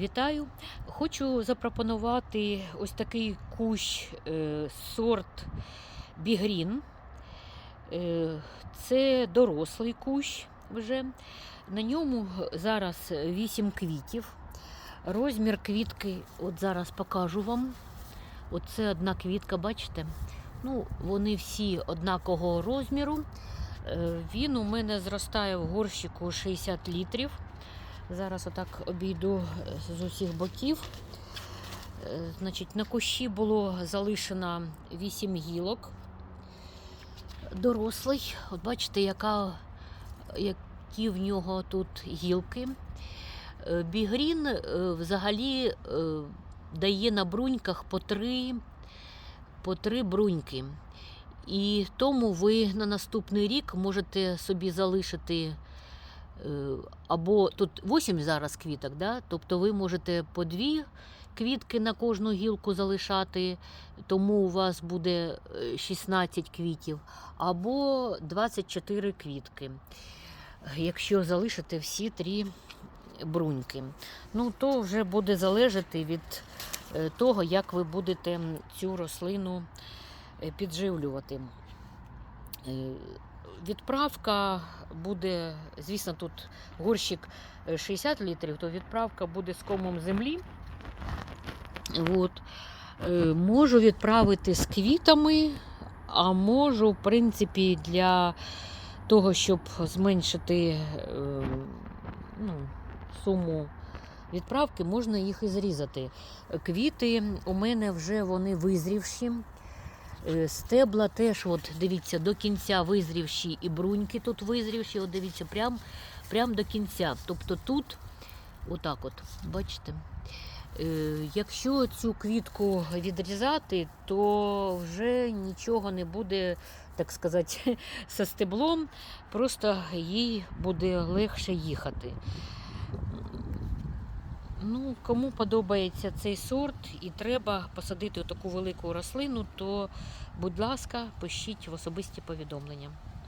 Вітаю! Хочу запропонувати ось такий кущ е, сорт Бігрін. Е, це дорослий кущ вже. На ньому зараз 8 квітів. Розмір квітки, от зараз покажу вам. Оце одна квітка, бачите? Ну, вони всі однакового розміру. Е, Він у мене зростає в горщику 60 літрів. Зараз отак обійду з усіх боків. Е, Значить, на кущі було залишено 8 гілок. Дорослий. От бачите, яка, які в нього тут гілки. Е, Бігрін е, взагалі е, дає на бруньках по три, по три бруньки. І тому ви на наступний рік можете собі залишити е, або тут 8 зараз квіток, да? тобто ви можете по дві квітки на кожну гілку залишати, тому у вас буде е, 16 квітів, або 24 квітки, якщо залишите всі три бруньки. Ну, то вже буде залежати від е, того, як ви будете цю рослину е, підживлювати. Е, Відправка буде, звісно, тут горщик е, 60 літрів, то відправка буде з комом землі. От. Е, Можу відправити з квітами, а можу, в принципі, для того, щоб зменшити е, ну, суму відправки, можна їх і зрізати. Квіти у мене вже вони визрівші. Е, Стебла теж, от дивіться, до кінця визрівші і бруньки тут визрівші, от дивіться, прям, прям до кінця. Тобто тут, отак от, бачите. Е, Якщо цю квітку відрізати, то вже нічого не буде, так сказати, зі стеблом, просто їй буде легше їхати. Ну, кому подобається цей сорт і треба посадити таку велику рослину, то, будь ласка, пишіть в особисті повідомлення.